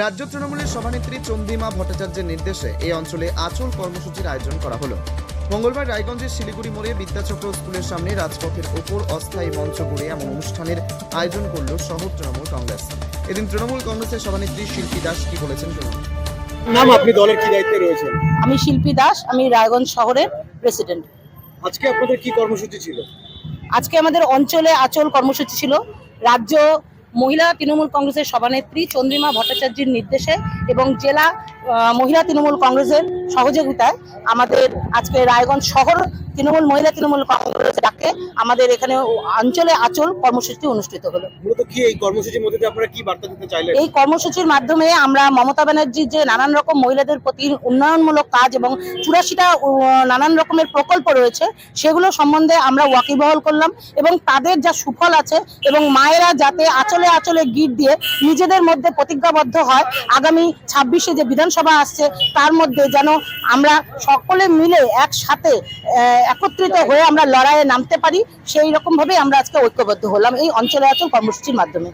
রাজ্য তৃণমূলের সভানেত্রী চন্দিমা ভট্টাচার্যের নির্দেশে এই অঞ্চলে আচল কর্মসূচির আয়োজন করা হলো। মঙ্গলবার রায়গঞ্জের শিলিগুড়ি মোড়ে বিদ্যাচক্র স্কুলের সামনে রাজপথের ওপর অস্থায়ী মঞ্চ গড়ে এমন অনুষ্ঠানের আয়োজন করল শহর তৃণমূল কংগ্রেস। এদিন তৃণমূল কংগ্রেসের সভানেত্রী শিল্পী দাস কি বলেছেন শুনুন নাম আপনি দলের কি দায়িত্বে রয়েছেন? আমি শিল্পী দাস আমি রায়গঞ্জ শহরের প্রেসিডেন্ট। আজকে আপনাদের কি কর্মসূচি ছিল? আজকে আমাদের অঞ্চলে আচল কর্মসূচি ছিল। রাজ্য মহিলা তৃণমূল কংগ্রেসের সভানেত্রী চন্দ্রিমা ভট্টাচার্যের নির্দেশে এবং জেলা মহিলা তৃণমূল কংগ্রেসের সহযোগিতায় আমাদের আজকে রায়গঞ্জ শহর তৃণমূল মহিলা তৃণমূল কংগ্রেস ডাকে আমাদের এখানে অঞ্চলে আচল কর্মসূচি অনুষ্ঠিত হলো। এই কর্মসূচির মধ্যে আপনারা কি বার্তা দিতে চাইলেন? এই কর্মসূচির মাধ্যমে আমরা মমতা ব্যানার্জির যে নানান রকম মহিলাদের প্রতি উন্নয়নমূলক কাজ এবং চুরাশিটা নানান রকমের প্রকল্প রয়েছে সেগুলো সম্বন্ধে আমরা ওয়াকিবহল করলাম এবং তাদের যা সুফল আছে এবং মায়েরা যাতে আচলে আচলে গিট দিয়ে নিজেদের মধ্যে প্রতিজ্ঞাবদ্ধ হয় আগামী ছাব্বিশে যে বিধানসভা আসছে তার মধ্যে যেন আমরা সকলে মিলে একসাথে একত্রিত হয়ে আমরা লড়াইয়ে নামতে পারি সেই রকম ভাবে আমরা আজকে ঐক্যবদ্ধ হলাম এই অঞ্চলে আচল কর্মসূচির মাধ্যমে।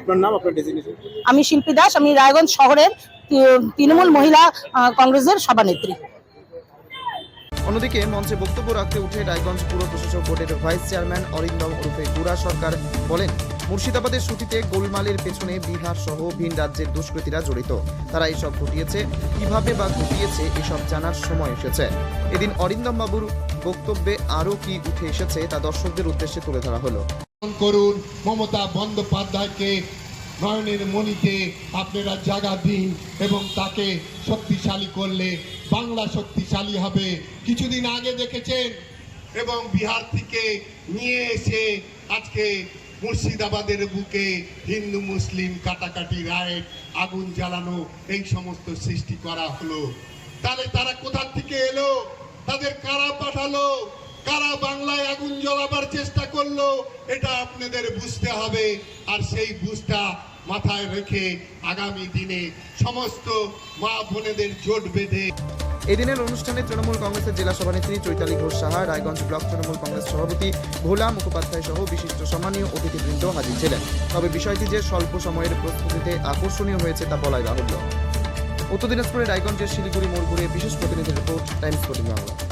আপনার নাম আপনার ডেজিগনেশন আমি শিল্পী দাস আমি রায়গঞ্জ শহরের তৃণমূল মহিলা আহ, কংগ্রেসের সভানেত্রী। অন্যদিকে মঞ্চে বক্তব্য রাখতে উঠে রায়গঞ্জ পুর প্রশাসক বোর্ডের ভাইস চেয়ারম্যান অরিন্দম ওরফে গুড়া সরকার বলেন মুর্শিদাবাদের সুতিতে গোলমালের পেছনে বিহার সহ ভিন রাজ্যের দুষ্কৃতীরা জড়িত। তারা এসব ঘটিয়েছে। কীভাবে বা ঘটিয়েছে এসব জানার সময় এসেছে। এদিন অরিন্দম বাবুর বক্তব্যে আরও কি উঠে এসেছে তা দর্শকদের উদ্দেশ্যে তুলে ধরা হলো। করুন, মমতা বন্দ্যোপাধ্যায়কে, নয়নের মণিতে আপনারা জাগা দিন এবং তাকে শক্তিশালী করলে বাংলা শক্তিশালী হবে। কিছুদিন আগে দেখেছেন এবং বিহার থেকে নিয়ে এসে আজকে মুর্শিদাবাদের বুকে হিন্দু মুসলিম কাটাকাটি রায় আগুন জ্বালানো এই সমস্ত সৃষ্টি করা হলো। তাহলে তারা কোথার থেকে এলো? তাদের কারা পাঠালো? কারা বাংলায় আগুন জ্বলাবার চেষ্টা করল? এটা আপনাদের বুঝতে হবে। আর সেই বুঝটা মাথায় রেখে আগামী দিনে সমস্ত মা বোনেদের জোট বেঁধে এদিনের অনুষ্ঠানে তৃণমূল কংগ্রেসের জেলা সভানেত্রী চৈতালি ঘোষ সাহা, রায়গঞ্জ ব্লক তৃণমূল কংগ্রেস সভাপতি ভোলা মুখোপাধ্যায় সহ বিশিষ্ট সম্মানীয় অতিথিবৃন্দ হাজির ছিলেন। তবে বিষয়টি যে স্বল্প সময়ের প্রস্তুতিতে আকর্ষণীয় হয়েছে তা বলাই বাহুল্য। উত্তর দিনাজপুরের রায়গঞ্জের শিলিগুড়ি মোড় ঘুরে বিশেষ প্রতিনিধি রিপোর্ট, টাইমস ফোর্টিন বাংলা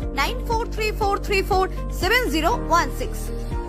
94343470016.